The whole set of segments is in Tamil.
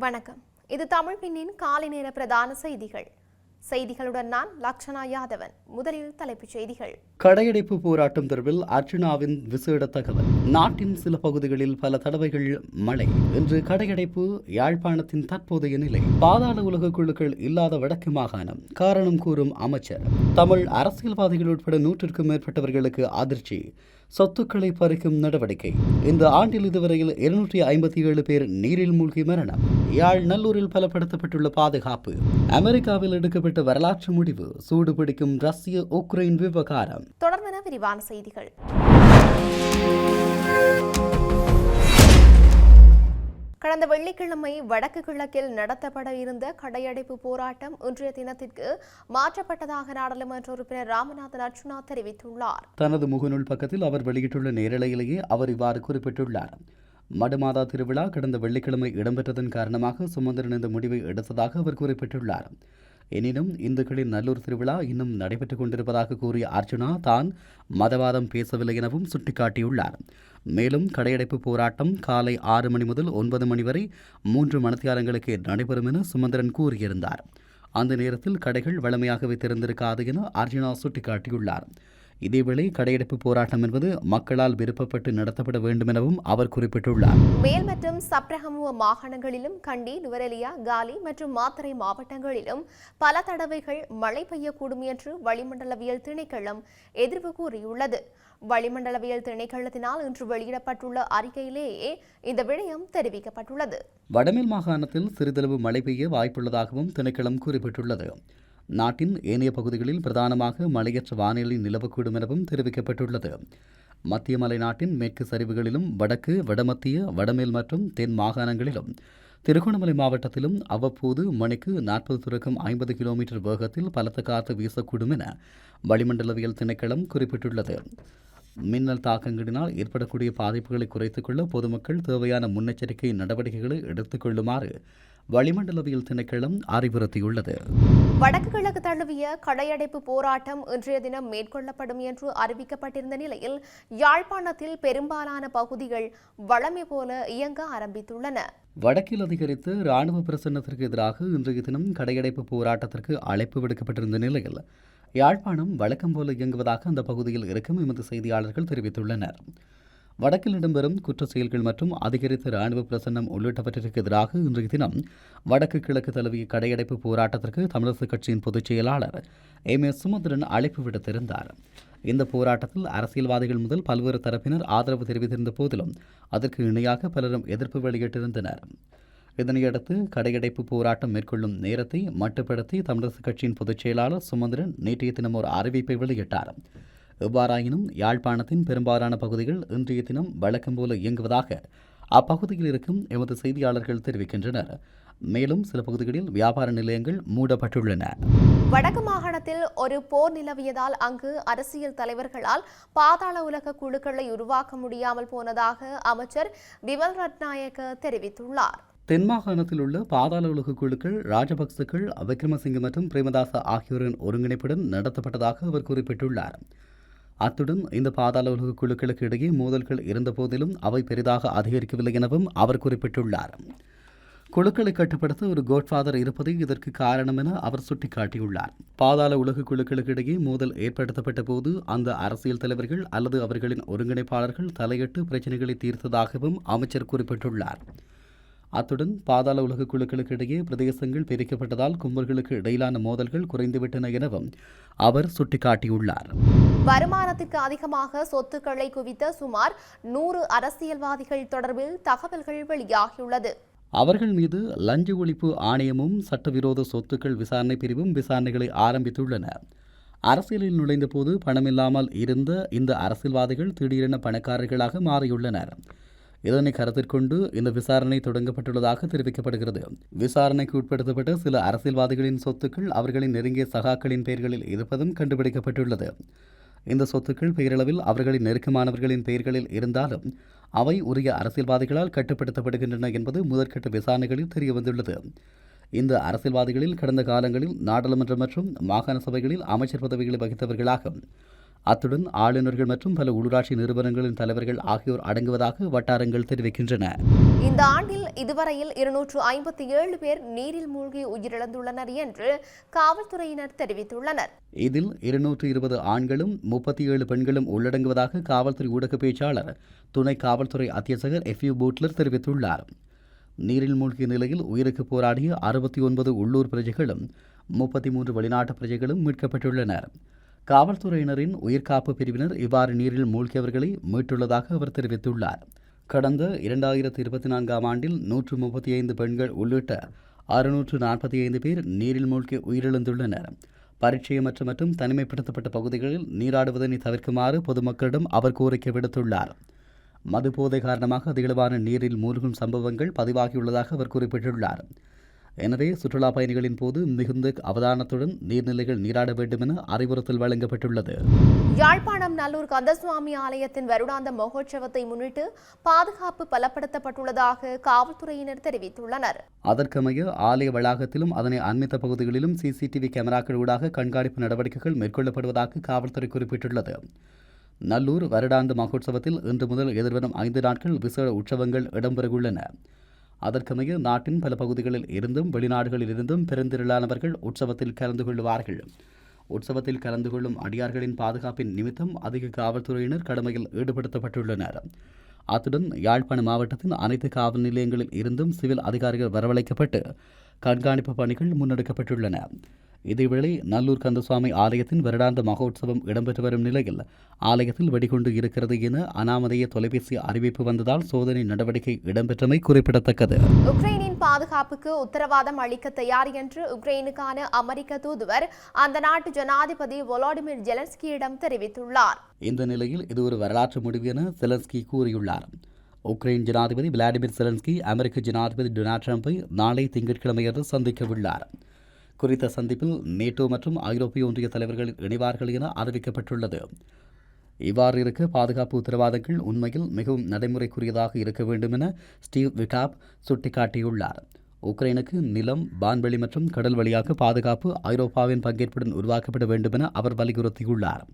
வணக்கம். இது தமிழ் பின்னின் காலை நேர பிரதான செய்திகள். செய்திகளுடன் நான் லக்ஷனா யாதவன். முதலில் தலைப்புச் செய்திகள். கடையடைப்பு போராட்டம் தொடர்பில் அர்ஜுனாவின் விசேட தகவல். நாட்டின் சில பகுதிகளில் பல தடவைகள் மழை. இன்று கடையடைப்பு யாழ்ப்பாணத்தின் தற்போதைய நிலை. பாதாள உலக குழுக்கள் இல்லாத வடக்கு மாகாணம். காரணம் கூறும் அமைச்சர். தமிழ் அரசியல்வாதிகள் உட்பட நூற்றுக்கும் மேற்பட்டவர்களுக்கு அதிர்ச்சி. சொத்துக்களை பறிக்கும் நடவடிக்கை. இந்த ஆண்டில் இதுவரையில் இருநூற்றி ஐம்பத்தி ஏழு பேர் நீரில் மூழ்கி மரணம். யாழ் நல்லூரில் பலப்படுத்தப்பட்டுள்ள பாதுகாப்பு. அமெரிக்காவில் எடுக்கப்பட்ட வரலாற்று முடிவு சூடு பிடிக்கும் ரஷ்ய உக்ரைன் விவகாரம். தொடர்ந்தன விரிவான செய்திகள். கடந்த வெள்ளிக்கிழமை வடக்கு கிழக்கில் நடத்தப்பட இருந்த கடையடைப்பு போராட்டம் இன்றைய தினத்திற்கு மாற்றப்பட்டதாக நாடாளுமன்ற உறுப்பினர் ராமநாதன் அர்ச்சுனா தெரிவித்துள்ளார். தனது முகநூல் பக்கத்தில் அவர் வெளியிட்டுள்ள நேரலையிலேயே அவர் இவ்வாறு குறிப்பிட்டுள்ளார். மடுமாதா திருவிழா கடந்த வெள்ளிக்கிழமை இடம்பெற்றதன் காரணமாக சுமந்திரன் இந்த முடிவை எடுத்ததாக அவர் குறிப்பிட்டுள்ளார். எனினும் இந்துக்களின் நல்லூர் திருவிழா இன்னும் நடைபெற்றுக் கொண்டிருப்பதாக கூறிய அர்ஜுனா தான் மதவாதம் பேசவில்லை எனவும் சுட்டிக்காட்டியுள்ளார். மேலும் கடையடைப்பு போராட்டம் காலை ஆறு மணி முதல் ஒன்பது மணி வரை மூன்று மணத்தியாரங்களுக்கு நடைபெறும் என சுமந்திரன் கூறியிருந்தார். அந்த நேரத்தில் கடைகள் வழமையாகவே திறந்திருக்காது என அர்ஜுனா சுட்டிக்காட்டியுள்ளார். இதேவேளை கடையடைப்பு போராட்டம் என்பது மக்களால் விருப்பப்பட்டு நடத்தப்பட வேண்டும் எனவும் அவர் குறிப்பிட்டுள்ளார். மேல் மற்றும் சப்ரகமுவ மாகாணங்களிலும் கண்டி நுவரெலியா காலி மற்றும் மாத்தறை மாவட்டங்களிலும் பல தடவைகள் மழை பெய்யக்கூடும் என்று வளிமண்டலவியல் திணைக்களம் எதிர்வு கூறியுள்ளது. வளிமண்டலவியல் திணைக்களத்தினால் இன்று வெளியிடப்பட்டுள்ள அறிக்கையிலேயே இந்த விடயம் தெரிவிக்கப்பட்டுள்ளது. வடமேல் மாகாணத்தில் சிறிதளவு மழை பெய்ய வாய்ப்புள்ளதாகவும் திணைக்களம் குறிப்பிட்டுள்ளது. நாட்டின் ஏனைய பகுதிகளில் பிரதானமாக மலையற்ற வானிலை நிலவக்கூடும் எனவும் தெரிவிக்கப்பட்டுள்ளது. மத்திய மலை நாட்டின் மேற்கு சரிவுகளிலும் வடக்கு வடமத்திய வடமேல் மற்றும் தென் மாகாணங்களிலும் திருகோணமலை மாவட்டத்திலும் அவ்வப்போது மணிக்கு நாற்பது துறக்கம் ஐம்பது கிலோமீட்டர் வேகத்தில் பலத்த காற்று வீசக்கூடும் என வளிமண்டலவியல் திணைக்களம் குறிப்பிட்டுள்ளது. மின்னல் தாக்கங்களினால் ஏற்படக்கூடிய பாதிப்புகளை குறைத்துக் கொள்ள பொதுமக்கள் தேவையான முன்னெச்சரிக்கை நடவடிக்கைகளை எடுத்துக் கொள்ளுமாறு வளிமண்டலவியல் திணைக்களம் அறிவுறுத்தியுள்ளது. வடக்கு கிழக்கு தழுவிய கடையடைப்பு போராட்டம் இன்றைய தினம் மேற்கொள்ளப்படும் என்று அறிவிக்கப்பட்டிருந்த நிலையில் யாழ்ப்பாணத்தில் பெரும்பாலான பகுதிகள் வழமை போல இயங்க ஆரம்பித்துள்ளன. வடக்கில் அதிகரித்த இராணுவ பிரசன்னத்திற்கு எதிராக இன்றைய தினம் கடையடைப்பு போராட்டத்திற்கு அழைப்பு விடுக்கப்பட்டிருந்த நிலையில் யாழ்ப்பாணம் வழக்கம் போல இயங்குவதாக அந்த பகுதியில் இருக்கும் எமது செய்தியாளர்கள் தெரிவித்துள்ளனர். வடக்கில் இடம்பெறும் குற்ற செயல்கள் மற்றும் அதிகரித்த இராணுவ பிரசன்னம் உள்ளிட்டவற்றிற்கு எதிராக இன்றைய தினம் வடக்கு கிழக்கு தழுவிய கடையடைப்பு போராட்டத்திற்கு தமிழரசுக் கட்சியின் பொதுச் செயலாளர் எம் எஸ் சுமந்திரன் அழைப்பு விடுத்திருந்தார். இந்த போராட்டத்தில் அரசியல்வாதிகள் முதல் பல்வேறு தரப்பினர் ஆதரவு தெரிவித்திருந்த போதிலும் அதற்கு இணையாக பலரும் எதிர்ப்பு வெளியிட்டிருந்தனர். இதனையடுத்து கடையடைப்பு போராட்டம் மேற்கொள்ளும் நேரத்தை மட்டுப்படுத்தி தமிழரசுக் கட்சியின் பொதுச் செயலாளர் சுமந்திரன் நேற்றைய தினம் ஒரு அறிவிப்பை வெளியிட்டார். எவ்வாறாயினும் யாழ்ப்பாணத்தின் பெரும்பாலான பகுதிகள் இன்றைய தினம் வழக்கம் போல இயங்குவதாக அப்பகுதியில் இருக்கும் எமது செய்தியாளர்கள் தெரிவிக்கின்றனர். மேலும் சில பகுதிகளில் வியாபார நிலையங்கள் மூடப்பட்டுள்ளன. வடக்கு மாகாணத்தில் ஒரு போர் நிலவியதால் அங்கு அரசியல் தலைவர்களால் பாதாள உலக குழுக்களை உருவாக்க முடியாமல் போனதாக அமைச்சர் விமல் ரட்நாயக்க தெரிவித்துள்ளார். தென் மாகாணத்தில் உள்ள பாதாள உலக குழுக்கள் ராஜபக்சக்கள் விக்ரமசிங்க மற்றும் பிரேமதாச ஆகியோரின் ஒருங்கிணைப்புடன் நடத்தப்பட்டதாக அவர் குறிப்பிட்டுள்ளார். அத்துடன் இந்த பாதாள உலக குழுக்களுக்கு இடையே மோதல்கள் இருந்தபோதிலும் அவை பெரிதாக அதிகரிக்கவில்லை எனவும் அவர் குறிப்பிட்டுள்ளார். குழுக்களை கட்டுப்படுத்த ஒரு கோட்ஃபாதர் இருப்பதே இதற்கு காரணம் என அவர் சுட்டிக்காட்டியுள்ளார். பாதாள உலக குழுக்களுக்கு இடையே மோதல் ஏற்படுத்தப்பட்ட போது அந்த அரசியல் தலைவர்கள் அல்லது அவர்களின் ஒருங்கிணைப்பாளர்கள் தலையிட்டு பிரச்சினைகளை தீர்த்ததாகவும் அமைச்சர் குறிப்பிட்டுள்ளார். அத்துடன் பாதாள உலக குழுக்களுக்கு இடையே பிரதேசங்கள் பிரிக்கப்பட்டதால் கும்பல்களுக்கு இடையிலான மோதல்கள் குறைந்துவிட்டன எனவும் அவர் சுட்டிக்காட்டியுள்ளார். வருமானத்துக்கு அதிகமாக சொத்துக்களை குவித்த சுமார் நூறு அரசியல்வாதிகள் தொடர்பில் தகவல்கள் வெளியாகியுள்ளது. அவர்கள் மீது லஞ்ச ஒழிப்பு ஆணையமும் சட்டவிரோத சொத்துக்கள் விசாரணை பிரிவும் விசாரணைகளை ஆரம்பித்துள்ளன. அரசியலில் நுழைந்தபோது பணமில்லாமல் இருந்த இந்த அரசியல்வாதிகள் திடீரென பணக்காரர்களாக மாறியுள்ளனர். இதனை கருத்திற்கொண்டு இந்த விசாரணை தொடங்கப்பட்டுள்ளதாக தெரிவிக்கப்படுகிறது. விசாரணைக்கு உட்படுத்தப்பட்ட சில அரசியல்வாதிகளின் சொத்துக்கள் அவர்களின் நெருங்கிய சகாக்களின் பெயர்களில் இருப்பதும் கண்டுபிடிக்கப்பட்டுள்ளது. இந்த சொத்துக்கள் பெயரளவில் அவர்களின் நெருக்கமானவர்களின் பெயர்களில் இருந்தாலும் அவை உரிய அரசியல்வாதிகளால் கட்டுப்படுத்தப்படுகின்றன என்பது முதற்கட்ட விசாரணைகளில் தெரியவந்துள்ளது. இந்த அரசியல்வாதிகளில் கடந்த காலங்களில் நாடாளுமன்றம் மற்றும் மாகாண சபைகளில் அமைச்சர் பதவிகளை வகித்தவர்களாக அத்துடன் ஆளுநர்கள் மற்றும் பல உள்ளூராட்சி நிறுவனங்களின் தலைவர்கள் ஆகியோர் அடங்குவதாக வட்டாரங்கள் தெரிவிக்கின்றன. இந்த ஆண்டில் இதுவரையில் இருநூற்று ஐம்பத்தி ஏழு பேர் நீரில் மூழ்கி உயிரிழந்துள்ளனர் என்று காவல்துறையினர் தெரிவித்துள்ளனர். இதில் இருநூற்று இருபது ஆண்களும் முப்பத்தி ஏழு பெண்களும் உள்ளடங்குவதாக காவல்துறை ஊடக பேச்சாளர் துணை காவல்துறை அத்தியட்சகர் எஃப் யூ பூட்லர் தெரிவித்துள்ளார். நீரில் மூழ்கிய நிலையில் உயிருக்கு போராடிய அறுபத்தி ஒன்பது உள்ளூர் பிரஜைகளும் முப்பத்தி மூன்று வெளிநாட்டு பிரஜைகளும் மீட்கப்பட்டுள்ளனர். காவல்துறையினரின் உயிர்காப்பு பிரிவினர் இவ்வாறு நீரில் மூழ்கியவர்களை மீட்டுள்ளதாக அவர் தெரிவித்துள்ளார். கடந்த இரண்டாயிரத்தி இருபத்தி நான்காம் ஆண்டில் நூற்று முப்பத்தி ஐந்து பெண்கள் உள்ளிட்ட அறுநூற்று நாற்பத்தி ஐந்து பேர் நீரில் மூழ்கி உயிரிழந்துள்ளனர். பரிச்சயமற்ற மற்றும் தனிமைப்படுத்தப்பட்ட பகுதிகளில் நீராடுவதனை தவிர்க்குமாறு பொதுமக்களிடம் அவர் கோரிக்கை விடுத்துள்ளார். மதுபோதை காரணமாக அதிகளவான நீரில் மூழ்கும் சம்பவங்கள் பதிவாகியுள்ளதாக அவர் குறிப்பிட்டுள்ளார். எனவே சுற்றுலா பயணிகளின் போது மிகுந்த அவதானத்துடன் நீர்நிலைகள் நீராட வேண்டும் என அறிவுறுத்தல் வழங்கப்பட்டுள்ளது. யாழ்ப்பாணம் நல்லூர் கந்தசுவாமி ஆலயத்தின் வருடாந்த மகோற்சவத்தை முன்னிட்டு பாதுகாப்பு பலப்படுத்தப்பட்டுள்ளதாக காவல்துறையினர் தெரிவித்துள்ளனர். அதற்கமைய ஆலய வளாகத்திலும் அதனை அண்மித்த பகுதிகளிலும் சிசிடிவி கேமராக்கள் ஊடாக கண்காணிப்பு நடவடிக்கைகள் மேற்கொள்ளப்படுவதாக காவல்துறை குறிப்பிட்டுள்ளது. நல்லூர் வருடாந்த மகோற்சவத்தில் இன்று முதல் எதிர்வரும் ஐந்து நாட்கள் விசேட உற்சவங்கள் இடம்பெறவுள்ளன. அதற்கமைய நாட்டின் பல பகுதிகளில் இருந்தும் வெளிநாடுகளில் இருந்தும் பெருந்திரளானவர்கள் உற்சவத்தில் கலந்து கொள்வார்கள். உற்சவத்தில் கலந்து கொள்ளும் அடியார்களின் பாதுகாப்பின் நிமித்தம் அதிக காவல்துறையினர் கடமையில் ஈடுபடுத்தப்பட்டுள்ளனர். அத்துடன் யாழ்ப்பாண மாவட்டத்தின் அனைத்து காவல் நிலையங்களில் இருந்தும் சிவில் அதிகாரிகள் வரவழைக்கப்பட்டு கண்காணிப்பு பணிகள் முன்னெடுக்கப்பட்டுள்ளன. இதேவேளை நல்லூர் கந்தசுவாமி ஆலயத்தின் வருடாந்த மகோற்சவம் இடம்பெற்று வரும் நிலையில் ஆலயத்தில் வெடிகுண்டு இருக்கிறது என அனாமதேய தொலைபேசி அறிவிப்பு வந்ததால் சோதனை நடவடிக்கை இடம்பெற்றமை குறிப்பிடத்தக்கது. உக்ரைனின் பாதுகாப்புக்கு உத்தரவாதம் அளிக்க தயார் என்று உக்ரைனுக்கான அமெரிக்க தூதுவர் அந்த நாட்டு ஜனாதிபதி வொலாடிமிர் ஜெலன்ஸ்கியிடம் தெரிவித்துள்ளார். இந்த நிலையில் இது ஒரு வரலாற்று முடிவு என செலன்ஸ்கி கூறியுள்ளார். உக்ரைன் ஜனாதிபதி விளாடிமிர் செலன்ஸ்கி அமெரிக்க ஜனாதிபதி டொனால்ட் ட்ரம்பை நாளை திங்கட்கிழமையன்று சந்திக்கவுள்ளார். குறித்த சந்திப்பில் நேட்டோ மற்றும் ஐரோப்பிய ஒன்றிய தலைவர்கள் இணைவார்கள் என அறிவிக்கப்பட்டுள்ளது. இவ்வாறு இருக்க பாதுகாப்பு உத்தரவாதங்கள் உண்மையில் மிகவும் நடைமுறைக்குரியதாக இருக்க வேண்டும் என ஸ்டீவ் விகாப் சுட்டிக்காட்டியுள்ளார். உக்ரைனுக்கு நிலம் வான்வெளி மற்றும் கடல் வழியாக பாதுகாப்பு ஐரோப்பாவின் பங்கேற்புடன் உருவாக்கப்பட வேண்டும் என அவர் வலியுறுத்தியுள்ளார்.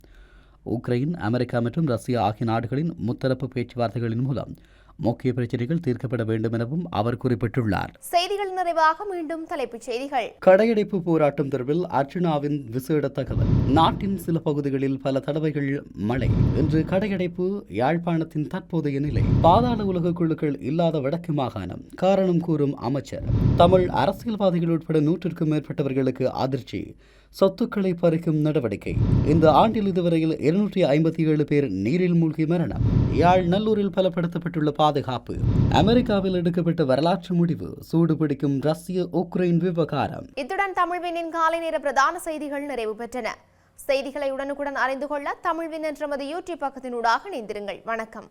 உக்ரைன் அமெரிக்கா மற்றும் ரஷ்யா ஆகிய நாடுகளின் முத்தரப்பு பேச்சுவார்த்தைகளின் மூலம் முக்கிய பிரச்சனைகள் தீர்க்கப்பட வேண்டும் எனவும் அவர் குறிப்பிட்டுள்ளார். செய்திகள் நிறைவாக மீண்டும் தலைப்புச் செய்திகள். கடையடைப்பு போராட்டம் தொடர்பில் அர்ச்சனாவின் விசேட தகவல். நாட்டின் சில பகுதிகளில் பல தடவைகள் மழை. இன்று கடையடைப்பு யாழ்ப்பாணத்தின் தற்போதைய நிலை. பாதாள உலக குழுக்கள் இல்லாத வடக்கு மாகாணம். காரணம் கூறும் அமைச்சர். தமிழ் அரசியல்வாதிகள் உட்பட நூற்றுக்கும் மேற்பட்டவர்களுக்கு அதிர்ச்சி. சொத்துக்களை பறிக்கும் நடவடிக்கை. இந்த ஆண்டில் இதுவரையில் இருநூற்றி ஐம்பத்தி ஏழு பேர் நீரில் மூழ்கி மரணம். யாழ் நல்லூரில் பலப்படுத்தப்பட்டுள்ள பாதுகாப்பு. அமெரிக்காவில் எடுக்கப்பட்ட வரலாற்று முடிவு சூடுபிடிக்கும் ரஷ்ய உக்ரைன் விவகாரம். இத்துடன் தமிழ்வினின் காலை நேர பிரதான செய்திகள் நிறைவு பெற்றன. செய்திகளை உடனுக்குடன் அறிந்து கொள்ள தமிழ்வின் என்ற மது யூடியூப் பக்கத்தினூடாக இணைந்திருங்கள். வணக்கம்.